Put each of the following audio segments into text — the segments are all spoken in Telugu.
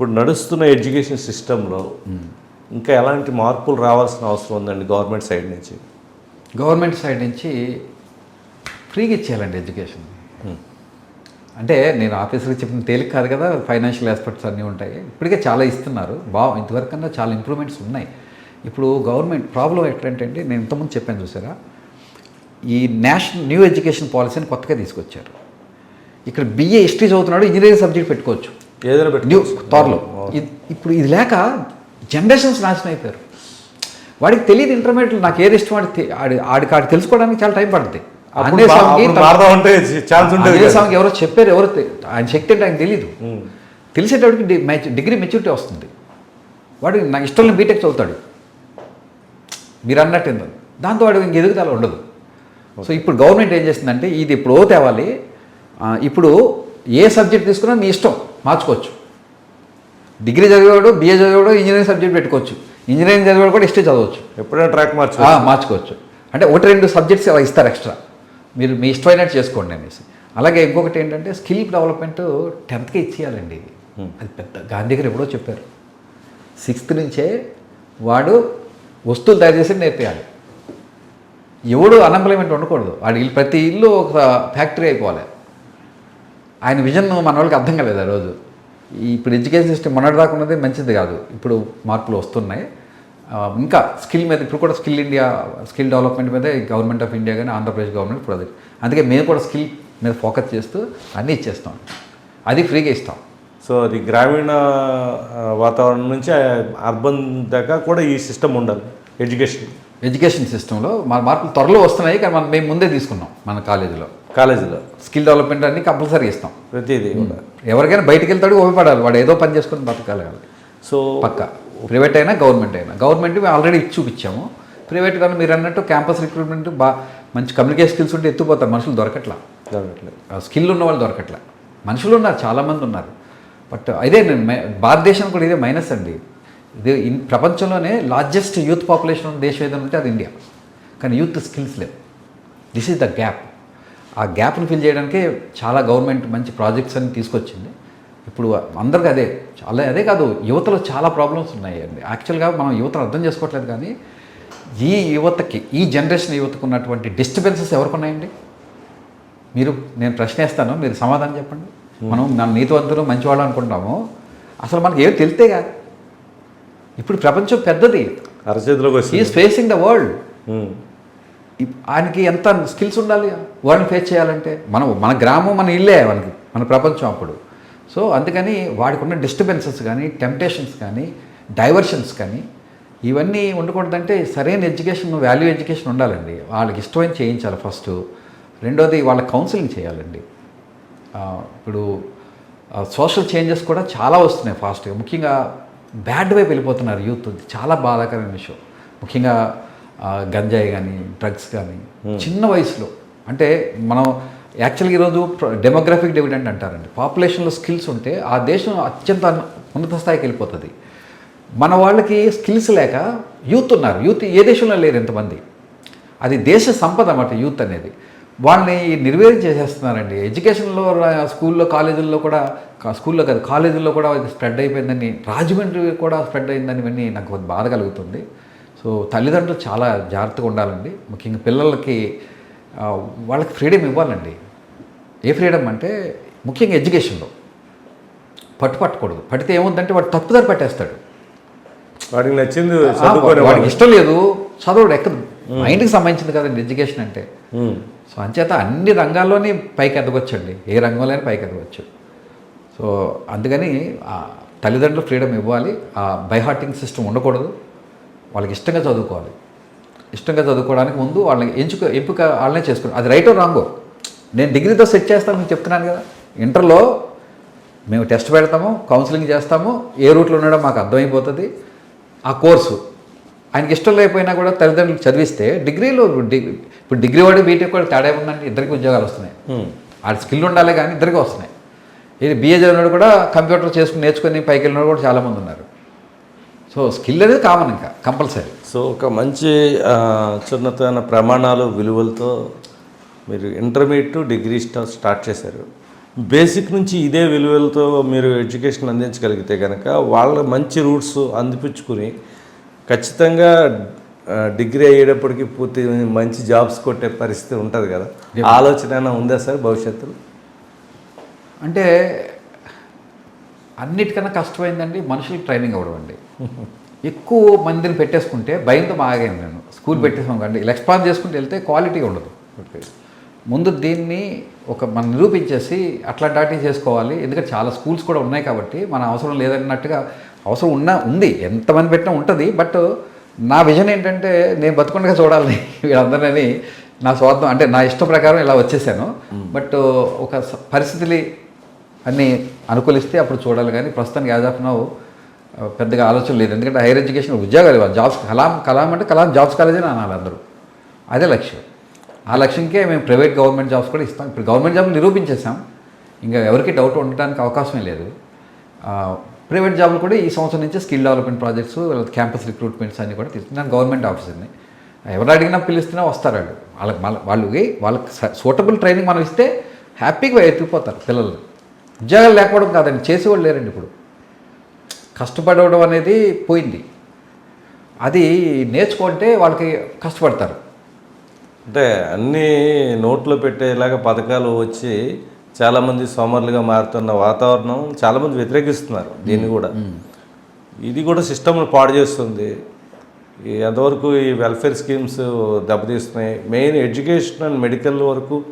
ఇప్పుడు నడుస్తున్న ఎడ్యుకేషన్ సిస్టంలో ఇంకా ఎలాంటి మార్పులు రావాల్సిన అవసరం ఉందండి గవర్నమెంట్ సైడ్ నుంచి? గవర్నమెంట్ సైడ్ నుంచి ఫ్రీగా ఇచ్చేయాలండి ఎడ్యుకేషన్. అంటే నేను ఆఫీసర్కి చెప్పిన తేలిక కాదు కదా ఫైనాన్షియల్ ఆస్పెక్ట్స్ అన్నీ ఉంటాయి. ఇప్పటికే చాలా ఇస్తున్నారు. బా ఇంతవరకన్నా చాలా ఇంప్రూవ్మెంట్స్ ఉన్నాయి. ఇప్పుడు గవర్నమెంట్ ప్రాబ్లం ఎట్లంటే నేను ఇంతకుముందు చెప్పాను చూసారా ఈ నేషనల్ న్యూ ఎడ్యుకేషన్ పాలసీని కొత్తగా తీసుకొచ్చారు. ఇక్కడ బిఏ హిస్టరీ చదువుతున్నాడు ఇంజనీరింగ్ సబ్జెక్ట్ పెట్టుకోవచ్చు. ఏదైనా న్యూ. త్వరలో. ఇప్పుడు ఇది లేక జనరేషన్స్ నాశనం అయిపోయారు. వాడికి తెలియదు ఇంటర్మీడియట్ నాకు ఏది ఇష్టం ఆడి ఆడికి ఆడి తెలుసుకోవడానికి చాలా టైం పడుతుంది. స్వామికి ఎవరో చెప్పారు ఎవరో ఆయన శక్తి అంటే ఆయన తెలియదు తెలిసేటప్పటికి డిగ్రీ మెచ్యూరిటీ వస్తుంది. వాడు నాకు ఇష్టం బీటెక్ చదువుతాడు. మీరు అన్నట్టు ఏందో. దాంతో వాడు ఇంక ఎదుగుదల ఉండదు. సో ఇప్పుడు గవర్నమెంట్ ఏం చేస్తుందంటే ఇది ఇప్పుడు తేవాలి. ఆ, ఇప్పుడు ఏ సబ్జెక్ట్ తీసుకున్నా నీ ఇష్టం. మార్చుకోవచ్చు. డిగ్రీ చదివాడు బిఏ చదివాడు ఇంజనీరింగ్ సబ్జెక్ట్ పెట్టుకోవచ్చు. ఇంజనీరింగ్ చదివాడు కూడా హిస్టరీ చదవచ్చు. ఎప్పుడైనా ట్రాక్ మార్చు మార్చుకోవచ్చు. అంటే ఒకటి రెండు సబ్జెక్ట్స్ అలా ఇస్తారు ఎక్స్ట్రా మీరు మీ ఇష్టమైనట్టు చేసుకోండి అనేసి. అలాగే ఇంకొకటి ఏంటంటే స్కిల్ డెవలప్మెంట్ టెన్త్కే ఇచ్చేయాలండి. అది పెద్ద గాంధీ గారు ఎప్పుడో చెప్పారు. సిక్స్త్ నుంచే వాడు వస్తువులు తయారు చేసి నేర్పేయాలి. ఎవడు అన్ఎంప్లాయ్మెంట్ ఉండకూడదు. వాడి ప్రతి ఇల్లు ఒక ఫ్యాక్టరీ అయిపోవాలి. ఆయన విజన్ మన వాళ్ళకి అర్థం కాలేదు ఆ రోజు. ఇప్పుడు ఎడ్యుకేషన్ సిస్టమ్ మొన్నటిదాకా ఉన్నది మంచిది కాదు. ఇప్పుడు మార్పులు వస్తున్నాయి. ఇంకా స్కిల్ మీద ఇప్పుడు కూడా స్కిల్ ఇండియా స్కిల్ డెవలప్మెంట్ మీద గవర్నమెంట్ ఆఫ్ ఇండియా కానీ ఆంధ్రప్రదేశ్ గవర్నమెంట్ ప్రాజెక్ట్. అందుకే మేము కూడా స్కిల్ మీద ఫోకస్ చేస్తూ అన్నీ ఇచ్చేస్తాం. అది ఫ్రీగా ఇస్తాం. సో అది గ్రామీణ వాతావరణం నుంచి అర్బన్ దాకా కూడా ఈ సిస్టమ్ ఉండాలి. ఎడ్యుకేషన్. ఎడ్యుకేషన్ సిస్టంలో మన మార్పులు త్వరలో వస్తున్నాయి. కానీ మనం మేము ముందే తీసుకున్నాం మన కాలేజీలో. కాలేజీలో. స్కిల్ డెవలప్మెంట్ అన్ని కంపల్సరీ ఇస్తాం ప్రతిదీ కూడా. ఎవరికైనా బయటికి వెళ్తాడు ఉపయోగపడాలి వాడు ఏదో పని చేసుకొని బతకాలి సో పక్క. ప్రైవేట్ అయినా గవర్నమెంట్ అయినా. గవర్నమెంట్ మేము ఆల్రెడీ ఇచ్చి చూపించాము. ప్రైవేట్ కానీ మీరు అన్నట్టు క్యాంపస్ రిక్రూట్మెంట్ బా మంచి కమ్యూనికేషన్ స్కిల్స్ ఉంటే ఎత్తుపోతారు మనుషులు దొరకట్లా. జరగట్లేదు ఆ స్కిల్ ఉన్న వాళ్ళు దొరకట్లా. మనుషులు ఉన్నారు చాలామంది ఉన్నారు. బట్ ఇదే నేను భారతదేశం కూడా ఇదే మైనస్ అండి. ఇది ఇన్ ప్రపంచంలోనే లార్జెస్ట్ యూత్ పాపులేషన్ ఉన్న దేశం ఏదైనా ఉంటే అది ఇండియా కానీ యూత్ స్కిల్స్ లేవు. దిస్ ఈజ్ ద గ్యాప్ ఆ గ్యాప్ని ఫిల్ చేయడానికి చాలా గవర్నమెంట్ మంచి ప్రాజెక్ట్స్ అన్ని తీసుకొచ్చింది. ఇప్పుడు అందరికీ అదే చాలా అదే కాదు యువతలో చాలా ప్రాబ్లమ్స్ ఉన్నాయి అండి యాక్చువల్గా మనం యువతను అర్థం చేసుకోవట్లేదు కానీ ఈ యువతకి ఈ జనరేషన్ యువతకు ఉన్నటువంటి డిస్టర్బెన్సెస్ ఎవరికి ఉన్నాయండి? మీరు నేను ప్రశ్న వేస్తాను మీరు సమాధానం చెప్పండి. మనం మన నీతివంతులు మంచివాళ్ళు అనుకుంటాము. అసలు మనకి ఏం తెలితే కాదు ఇప్పుడు ప్రపంచం పెద్దది. అరచేతిలోకి ఈజ్ ఫేసింగ్ ద వరల్డ్. ఆయనకి ఎంత స్కిల్స్ ఉండాలి? వాడిని ఫేస్ చేయాలంటే? మనం మన గ్రామం మన ఇల్లే మనకి మన ప్రపంచం అప్పుడు. సో అందుకని వాడికి ఉన్న డిస్టర్బెన్సెస్ కానీ టెంప్టేషన్స్ కానీ డైవర్షన్స్ కానీ ఇవన్నీ ఉండకూడదంటే సరైన ఎడ్యుకేషన్ వాల్యూ ఎడ్యుకేషన్ ఉండాలండి. వాళ్ళకి ఇష్టమైన చేయించాలి ఫస్ట్ రెండోది వాళ్ళ కౌన్సిలింగ్ చేయాలండి. ఇప్పుడు సోషల్ చేంజెస్ కూడా చాలా వస్తున్నాయి ఫాస్ట్గా ముఖ్యంగా బ్యాడ్ వైపు వెళ్ళిపోతున్నారు యూత్. చాలా బాధాకరమైన విషయం. ముఖ్యంగా గంజాయి కానీ డ్రగ్స్ కానీ చిన్న వయసులో. అంటే మనం యాక్చువల్గా ఈరోజు డెమోగ్రఫిక్ డివిడెంట్ అంటారండి. పాపులేషన్లో స్కిల్స్ ఉంటే ఆ దేశం అత్యంత ఉన్నత స్థాయికి వెళ్ళిపోతుంది. మన వాళ్ళకి స్కిల్స్ లేక యూత్ ఉన్నారు. యూత్ ఏ దేశంలో లేరు ఎంతమంది? అది దేశ సంపద అన్నమాట యూత్ అనేది. వాళ్ళని నిర్వీర్యం చేసేస్తున్నారండి. ఎడ్యుకేషన్లో స్కూల్లో కాలేజీల్లో కూడా స్కూల్లో కాదు కాలేజీల్లో కూడా స్ప్రెడ్ అయిపోయిందని రాజమండ్రి కూడా స్ప్రెడ్ అయిందని నాకు బాధ కలుగుతుంది. సో తల్లిదండ్రులు చాలా జాగ్రత్తగా ఉండాలండి. ముఖ్యంగా పిల్లలకి వాళ్ళకి ఫ్రీడమ్ ఇవ్వాలండి. ఏ ఫ్రీడమ్ అంటే ముఖ్యంగా ఎడ్యుకేషన్లో. పట్టు పట్టకూడదు. పడితే ఏముందంటే వాడు తప్పుదారి పట్టేస్తాడు. వాడికి నచ్చింది వాడికి ఇష్టం లేదు చదవడు ఎక్కదు. మైండ్కి సంబంధించింది కదండి ఎడ్యుకేషన్ అంటే. సో అంచేత అన్ని రంగాల్లోని పైకి ఎదగొచ్చండి. ఏ రంగంలోనే పైకి ఎదగవచ్చు సో అందుకని ఆ తల్లిదండ్రులు ఫ్రీడమ్ ఇవ్వాలి. ఆ బైహార్టింగ్ సిస్టమ్ ఉండకూడదు. వాళ్ళకి ఇష్టంగా చదువుకోవాలి. ఇష్టంగా చదువుకోవడానికి ముందు వాళ్ళని ఎంచుక ఎంపిక వాళ్ళనే చేసుకోవాలి అది రైటో రాంగో? నేను డిగ్రీతో సెట్ చేస్తాను మీకు చెప్తున్నాను కదా. ఇంటర్లో మేము టెస్ట్ పెడతాము కౌన్సిలింగ్ చేస్తాము ఏ రూట్లో ఉన్నాడో మాకు అర్థమైపోతుంది. ఆ కోర్సు ఆయనకి ఇష్టం లేకపోయినా కూడా తల్లిదండ్రులు చదివిస్తే డిగ్రీలో ఇప్పుడు డిగ్రీ వాడి బీటెక్ కూడా తేడా ఉందండి ఇద్దరికి ఉద్యోగాలు వస్తున్నాయి. ఆడ స్కిల్ ఉండాలి కానీ ఇద్దరికి వస్తున్నాయి. ఇది బిఏ చదివినాడు కూడా కంప్యూటర్ చేసుకుని నేర్చుకుని పైకి వెళ్ళినాడు కూడా చాలామంది ఉన్నారు. సో స్కిల్ అనేది కామన్ ఇంకా కంపల్సరీ. సో ఒక మంచి చిన్నతన ప్రమాణాలు విలువలతో మీరు ఇంటర్మీడియట్ డిగ్రీ స్టా స్టార్ట్ చేశారు. బేసిక్ నుంచి ఇదే విలువలతో మీరు ఎడ్యుకేషన్ అందించగలిగితే కనుక వాళ్ళ మంచి రూట్స్ అందిపించుకుని ఖచ్చితంగా డిగ్రీ అయ్యేటప్పటికి పూర్తి మంచి జాబ్స్ కొట్టే పరిస్థితి ఉంటుంది కదా. ఆలోచన ఏమైనా ఉందా సార్ భవిష్యత్తులో? అంటే అన్నిటికన్నా కష్టమైందండి మనుషులకు ట్రైనింగ్ అవ్వడం అండి. ఎక్కువ మందిని పెట్టేసుకుంటే భయంతో ఆగాను నేను. స్కూల్ పెట్టేసాం కండి ఇలా ఎక్స్పాండ్ చేసుకుంటూ వెళ్తే క్వాలిటీ ఉండదు. ముందు దీన్ని ఒక మనం నిరూపించేసి అట్లా డాటీ చేసుకోవాలి. ఎందుకంటే చాలా స్కూల్స్ కూడా ఉన్నాయి కాబట్టి మన అవసరం లేదన్నట్టుగా అవసరం ఉన్నా ఉంది. ఎంతమంది పెట్టినా ఉంటుంది. బట్ నా విజన్ ఏంటంటే నేను బతుకుండగా చూడాలని వీళ్ళందరినీ నా స్వార్థం అంటే నా ఇష్టం ప్రకారం ఇలా వచ్చేసాను. బట్ ఒక స- పరిస్థితులు అన్ని అనుకూలిస్తే అప్పుడు చూడాలి. కానీ ప్రస్తుతానికి యాజ్ ఆఫ్ నౌ పెద్దగా ఆలోచన లేదు. ఎందుకంటే హైయర్ ఎడ్యుకేషన్ ఉద్యోగాలు ఇవ్వాలి. జాబ్స్ కలాం కలాం అంటే కలాం జాబ్స్ కాలేజ్ అని అనాలి అందరూ. అదే లక్ష్యం. ఆ లక్ష్యంకే మేము ప్రైవేట్ గవర్నమెంట్ జాబ్స్ కూడా ఇస్తాం. ఇప్పుడు గవర్నమెంట్ జాబ్లు నిరూపించేసాం ఇంకా ఎవరికి డౌట్ ఉండడానికి అవకాశమే లేదు. ప్రైవేట్ జాబ్లు కూడా ఈ సంవత్సరం నుంచి skill development projects campus recruitments అన్ని కూడా తీసుకున్నాను గవర్నమెంట్ ఆఫీసర్ని. ఎవరు అడిగినా పిలుస్తున్నా వస్తారు వాళ్ళు. వాళ్ళకి వాళ్ళ- వాళ్ళకి వాళ్ళకి సూటబుల్ ట్రైనింగ్ మనం ఇస్తే హ్యాపీగా ఎత్తుకుపోతారు పిల్లలు. ఉద్యోగాలు లేకపోవడం కాదండి చేసేవాళ్ళు లేరండి ఇప్పుడు. కష్టపడవడం అనేది పోయింది. అది నేర్చుకుంటే వాళ్ళకి కష్టపడతారు. అంటే అన్నీ నోట్లో పెట్టేలాగా పథకాలు వచ్చి చాలామంది సోమరులుగా మారుతున్న వాతావరణం చాలామంది వ్యతిరేకిస్తున్నారు దీన్ని కూడా. ఇది కూడా సిస్టమ్ను పాడు చేస్తుంది. ఎంతవరకు ఈ వెల్ఫేర్ స్కీమ్స్ దెబ్బతీస్తున్నాయి. మెయిన్ ఎడ్యుకేషన్ అండ్ మెడికల్ వరకు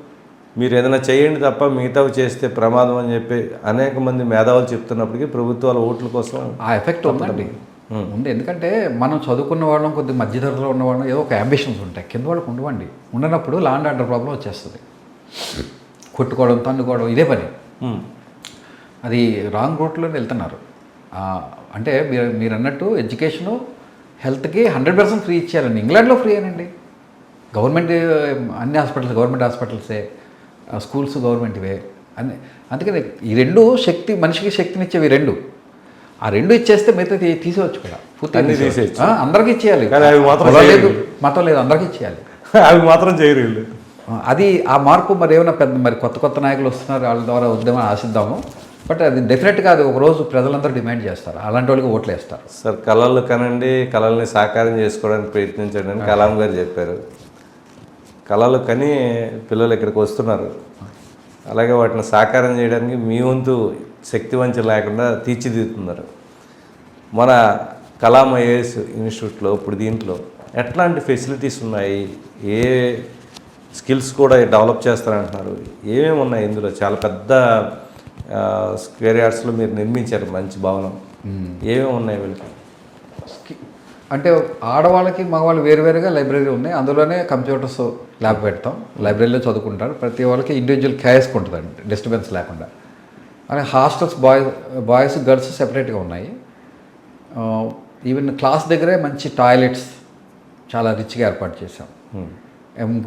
మీరు ఏదైనా చేయండి తప్ప మిగతావి చేస్తే ప్రమాదం అని చెప్పి అనేక మంది మేధావులు చెప్తున్నప్పటికీ ప్రభుత్వాల ఓట్ల కోసం ఆ ఎఫెక్ట్ ఉందండి. ఉంది. ఎందుకంటే మనం చదువుకున్న వాళ్ళం కొద్ది మధ్యతరగతిలో ఉన్న వాళ్ళం ఏదో ఒక అంబిషన్స్ ఉంటాయి. కింద వాళ్ళకి ఉండవండి. ఉండనప్పుడు లాండ్ ఆర్డర్ ప్రాబ్లం వచ్చేస్తుంది. కొట్టుకోవడం తన్నుకోవడం ఇదే పని. అది రాంగ్ రూట్లో వెళ్తున్నారు. అంటే మీరు మీరు అన్నట్టు ఎడ్యుకేషను హెల్త్కి హండ్రెడ్ పర్సెంట్ ఫ్రీ ఇచ్చేయాలండి. ఇంగ్లాండ్లో ఫ్రీ అనండి గవర్నమెంట్ అన్ని హాస్పిటల్స్ గవర్నమెంట్ హాస్పిటల్సే స్కూల్స్ గవర్నమెంట్వే. అన్ని అందుకని ఈ రెండు శక్తి మనిషికి శక్తినిచ్చేవి రెండు. ఆ రెండు ఇచ్చేస్తే మిగతా తీ- తీసేయచ్చు కూడా. పూర్తిగా. ఆ, అందరికీ ఇచ్చేయాలి. లేదు. మతం లేదు అందరికీ ఇచ్చేయాలి. అవి మాత్రం చేయరు వీళ్ళు. అది ఆ మార్పు మరి ఏమైనా పెద్ద మరి కొత్త కొత్త నాయకులు వస్తున్నారు వాళ్ళ ద్వారా ఉద్యమం ఆశిద్దాము. బట్ అది డెఫినెట్గా అది ఒకరోజు ప్రజలందరూ డిమాండ్ చేస్తారు. అలాంటి వాళ్ళకి ఓట్లు వేస్తారు సార్ కళలు కనండి కళల్ని సాకారం చేసుకోవడానికి ప్రయత్నించండి అని కలాం గారు చెప్పారు. కళలు కని పిల్లలు ఇక్కడికి వస్తున్నారు. అలాగే వాటిని సాకారం చేయడానికి మీ వంతు శక్తి వంచన లేకుండా తీర్చిదిద్దుతున్నారు. మన కలాం ఐఏఎస్ ఇన్స్టిట్యూట్లో ఇప్పుడు దీంట్లో ఎట్లాంటి ఫెసిలిటీస్ ఉన్నాయి? ఏ స్కిల్స్ కూడా డెవలప్ చేస్తారంటున్నారు. ఏమేమి ఉన్నాయి ఇందులో? చాలా పెద్ద స్క్వేర్ యార్డ్స్లో మీరు నిర్మించారు మంచి భవనం. ఏమేమి ఉన్నాయి వీళ్ళకి? అంటే ఆడవాళ్ళకి మగవాళ్ళు వేరువేరుగా లైబ్రరీ ఉన్నాయి. అందులోనే కంప్యూటర్స్ ల్యాబ్ పెడతాం. లైబ్రరీలో చదువుకుంటారు. ప్రతి వాళ్ళకి ఇండివిజువల్ క్యాష్ ఉంటుందండి. డిస్టర్బెన్స్ లేకుండా. అలాగే హాస్టల్స్ బాయ్స్ బాయ్స్ గర్ల్స్ సెపరేట్గా ఉన్నాయి. ఈవెన్ క్లాస్ దగ్గరే మంచి టాయిలెట్స్ చాలా రిచ్గా ఏర్పాటు చేసాం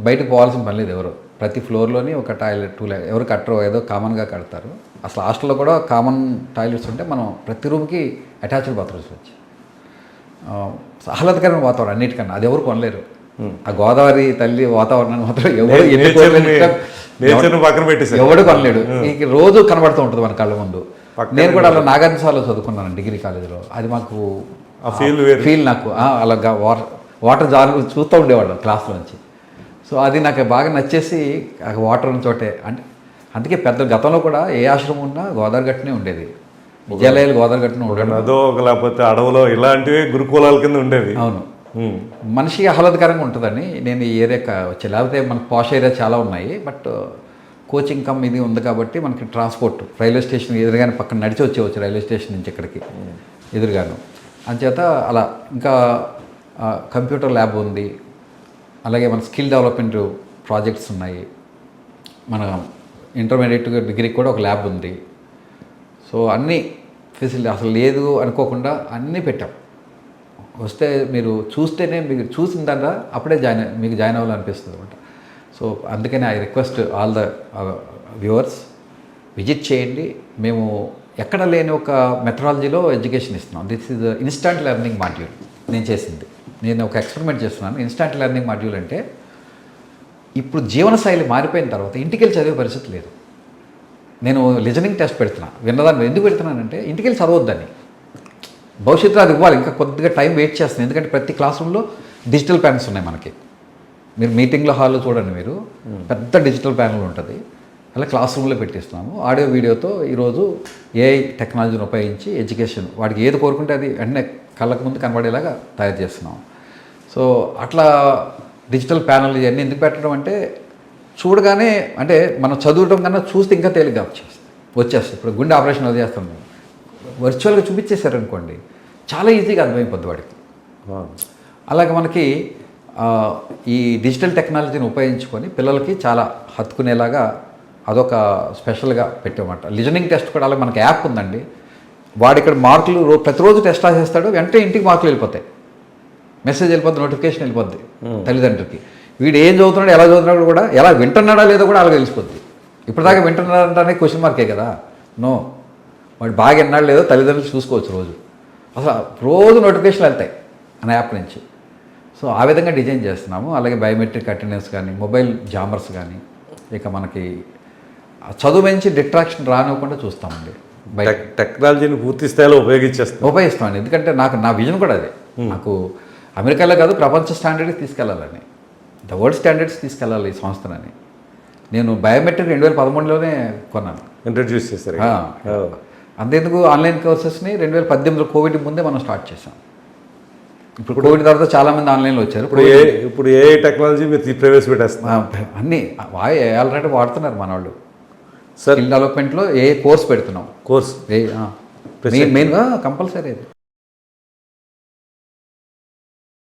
బయటకు పోవాల్సిన పని లేదు ఎవరు. ప్రతి ఫ్లోర్లోని ఒక టాయిలెట్ టూ ఎవరు కట్టరు ఏదో కామన్గా కడతారు. అసలు హాస్టల్లో కూడా కామన్ టాయిలెట్స్ ఉంటే మనం ప్రతి రూమ్కి అటాచ్డ్ బాత్రూమ్స్ వచ్చి ఆ, ఆహ్లాదకరమైన వాతావరణం అన్నిటికన్నా. అది ఎవరు కొనలేరు. ఆ గోదావరి తల్లి వాతావరణాన్ని మాత్రం ఎవరు పక్కన పెట్టేశారు. ఎవడు కొనలేడు. నీకు రోజు కనబడుతూ ఉంటుంది మన కళ్ళ ముందు. నేను కూడా అలా నాగార్జునసార్లో చదువుకున్నాను డిగ్రీ కాలేజీలో. అది మాకు ఆ ఫీల్ ఫీల్ నాకు. అలా వాటర్ వాటర్ జారు చూస్తూ ఉండేవాళ్ళం క్లాస్లోంచి సో అది నాకు బాగా నచ్చేసి వాటర్ ఉన్న చోటే. అంటే అందుకే పెద్ద గతంలో కూడా ఏ ఆశ్రమం ఉన్నా గోదావరి గట్టునే ఉండేది. విద్యాలయాలు గోదావరి గట్టున ఉండడం నదో ఒక లేకపోతే అడవులో ఇలాంటివి గురుకులాల కింద ఉండేవి. అవును. మనిషి ఆహ్లాదకరంగా ఉంటుందని నేను ఈ ఏరియా వచ్చి లేకపోతే మనకు పాష్ ఏరియా చాలా ఉన్నాయి. బట్ కోచింగ్ కమ్ ఇది ఉంది కాబట్టి మనకి ట్రాన్స్పోర్ట్ రైల్వే స్టేషన్ ఎదురుగానే పక్కన నడిచి వచ్చేవచ్చు రైల్వే స్టేషన్ నుంచి ఇక్కడికి ఎదురుగాను. అంచేత అలా ఇంకా కంప్యూటర్ ల్యాబ్ ఉంది. అలాగే మన స్కిల్ డెవలప్మెంట్ ప్రాజెక్ట్స్ ఉన్నాయి. మన ఇంటర్మీడియట్ డిగ్రీకి కూడా ఒక ల్యాబ్ ఉంది. సో అన్నీ ఫెసిలిటీ అసలు లేదు అనుకోకుండా అన్నీ పెట్టాం. వస్తే మీరు చూస్తేనే మీరు చూసిన తర్వాత అప్పుడే జాయిన్ మీకు జాయిన్ అవ్వాలనిపిస్తుంది అనమాట సో అందుకని I request all the viewers visit చేయండి. మేము ఎక్కడ లేని ఒక మెథడాలజీలో ఎడ్యుకేషన్ ఇస్తున్నాం. This is instant learning module నేను చేసింది. నేను ఒక ఎక్స్పెరిమెంట్ చేస్తున్నాను. ఇన్స్టాంట్ లెర్నింగ్ మాడ్యూల్ అంటే ఇప్పుడు జీవనశైలి మారిపోయిన తర్వాత ఇంటికి వెళ్ళి చదివే పరిస్థితి లేదు. నేను లిజనింగ్ టెస్ట్ పెడుతున్నా. విన్నదాన్ని ఎందుకు పెడుతున్నానంటే ఇంటికి వెళ్ళి చదవద్దని. భవిష్యత్తులో అది ఇవ్వాలి. ఇంకా కొద్దిగా టైం వెయిట్ చేస్తుంది. ఎందుకంటే ప్రతి క్లాస్ రూమ్లో డిజిటల్ ప్యానల్స్ ఉన్నాయి మనకి. మీరు మీటింగ్లో హాల్లో చూడండి మీరు. పెద్ద డిజిటల్ ప్యానల్ ఉంటుంది. అలా క్లాస్ రూమ్లో పెట్టిస్తున్నాము. ఆడియో వీడియోతో ఈరోజు ఏఐ టెక్నాలజీని ఉపయోగించి ఎడ్యుకేషన్ వాడికి ఏది కోరుకుంటే అది వెంటనే కళ్ళకు ముందు కనబడేలాగా తయారు చేస్తున్నాం సో అట్లా డిజిటల్ ప్యానల్ ఇవన్నీ ఎందుకు పెట్టడం అంటే చూడగానే అంటే మనం చదవడం కన్నా చూస్తే ఇంకా తేలిగ్గా వచ్చేస్తుంది. వచ్చేస్తుంది. ఇప్పుడు గుండె ఆపరేషన్ అది చేస్తాం. మేము వర్చువల్గా చూపించేశారనుకోండి చాలా ఈజీగా అర్థమైపోద్ది వాడికి. అలాగే మనకి ఈ డిజిటల్ టెక్నాలజీని ఉపయోగించుకొని పిల్లలకి చాలా హత్తుకునేలాగా అదొక స్పెషల్గా పెట్టామన్నమాట. లిజనింగ్ టెస్ట్ కూడా అలాగే మనకి యాప్ ఉందండి. వాడు ఇక్కడ మార్కులు రో- ప్రతిరోజు టెస్ట్ రాసేస్తాడు వెంటనే ఇంటికి మార్కులు వెళ్ళిపోతాయి. మెసేజ్ వెళ్ళిపోద్ది నోటిఫికేషన్ వెళ్ళిపోద్ది తల్లిదండ్రులకి. వీడు ఏం చదువుతున్నాడు ఎలా చదువుతున్నాడు కూడా ఎలా వింటున్నాడా లేదో కూడా అలాగే తెలిసిపోద్ది. ఇప్పటిదాకా వింటున్నాడంటే క్వశ్చన్ మార్కే కదా. నో వాడు బాగా విన్నాడు లేదో తల్లిదండ్రులు చూసుకోవచ్చు రోజు. అసలు రోజు నోటిఫికేషన్లు వెళ్తాయి మన యాప్ నుంచి. సో ఆ విధంగా డిజైన్ చేస్తున్నాము. అలాగే బయోమెట్రిక్ అటెండెన్స్ కానీ మొబైల్ జామర్స్ కానీ ఇక మనకి చదువు నుంచి డిట్రాక్షన్ రానివ్వకుండా చూస్తామండి. టెక్నాలజీని పూర్తి స్థాయిలో ఉపయోగించేస్తాం ఉపయోగిస్తామండి. ఎందుకంటే నాకు నా విజన్ కూడా అదే. నాకు అమెరికాలో కాదు ప్రపంచ స్టాండర్డ్కి తీసుకెళ్ళాలని ద వరల్డ్ స్టాండర్డ్స్ తీసుకెళ్ళాలి ఈ సంస్థనని నేను బయోమెట్రిక్ రెండు వేల పదమూడులోనే కొన్నాను. ఇంట్రడ్యూస్ ఆ. అంతేందుకు ఆన్లైన్ కోర్సెస్ని రెండు వేల పద్దెనిమిదిలో కోవిడ్ ముందే మనం స్టార్ట్ చేసాం ఇప్పుడు కోవిడ్ తర్వాత చాలామంది ఆన్లైన్లో వచ్చారు. ఇప్పుడు ఏ ఇప్పుడు ఏ టెక్నాలజీ మీరు ప్రవేశపెట్టేస్తున్నారు? అన్నీ ఆల్రెడీ వాడుతున్నారు మన వాళ్ళు సార్ డెవలప్మెంట్లో ఏ కోర్స్ పెడుతున్నాం. కోర్స్ ఏ మెయిన్ మెయిన్గా కంపల్సరీ అది.